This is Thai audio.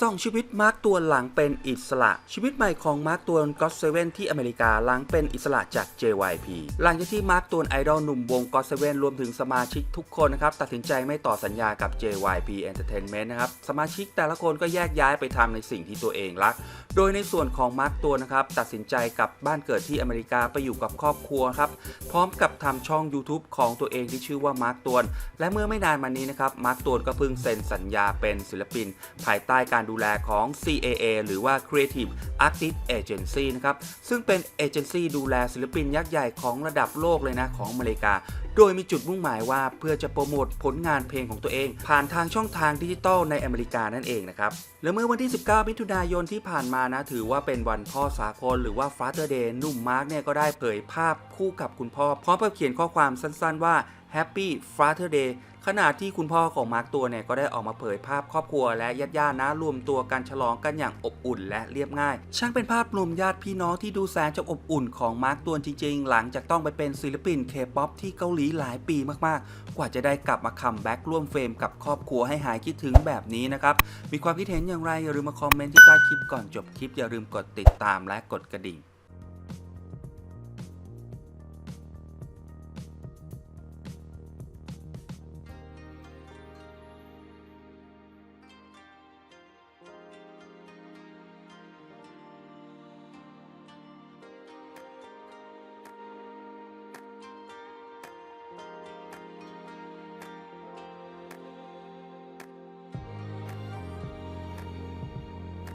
ส่องชีวิตมาร์กตัวหลังเป็นอิสระ ชีวิตใหม่ของมาร์กตัวก็อตเซเว่นที่อเมริกาหลังเป็นอิสระจาก JYP หลังจากที่มาร์กตัวไอดอลหนุ่มวงก็อตเซเว่นรวมถึงสมาชิกทุกคนนะครับตัดสินใจไม่ต่อสัญญากับ JYP Entertainment นะครับสมาชิกแต่ละคนก็แยกย้ายไปทำในสิ่งที่ตัวเองรัก โดยในส่วนของมาร์กตัวนะครับตัดสินใจกลับบ้านเกิดที่อเมริกาไปอยู่กับครอบครัวครับพร้อมกับทำช่อง YouTube ของตัวเองที่ชื่อว่ามาร์กตัวและเมื่อไม่นานมานี้นะครับมาร์กตัวก็เพิ่งเซ็นสัญญาเป็นศิลปิน ภายใต้การดูแลของ CAA หรือว่า Creative Artist Agency นะครับ ซึ่งเป็นเอเจนซี่ดูแลศิลปินยักษ์ใหญ่ของระดับโลกเลยนะของอเมริกา โดยมีจุดมุ่งหมายว่าเพื่อจะโปรโมทผลงานเพลงของตัวเอง ผ่านทางช่องทางดิจิตอลในอเมริกานั่นเองนะครับ และเมื่อวันที่ 19 มิถุนายนที่ผ่านมานะ ถือว่าเป็นวันพ่อสากลหรือว่า Father Day หนุ่มมาร์กเนี่ยก็ได้เผยภาพคู่กับคุณพ่อ พร้อมกับเขียนข้อความสั้นๆว่า Happy Father Day ขณะที่คุณพ่อของมาร์กตัวเนี่ยก็ได้ออกมาเผยภาพครอบครัวและญาติญาตินะรวมตัวกันฉลองกันอย่างอบอุ่นและเรียบง่าย ช่างเป็นภาพรวมญาติพี่น้องที่ดูแสนจะอบอุ่นของมาร์กตัวจริง ๆ หลังจากต้องไปเป็นศิลปินเคป๊อปที่เกาหลีหลายปีมากๆ กว่าจะได้กลับมาคัมแบ็กร่วมเฟรมกับครอบครัวให้หายคิดถึงแบบนี้นะครับ มีความคิดเห็นอย่างไรอย่าลืมมาคอมเมนต์ที่ใต้คลิปก่อนจบคลิปอย่าลืมกดติดตามและกดกระดิ่ง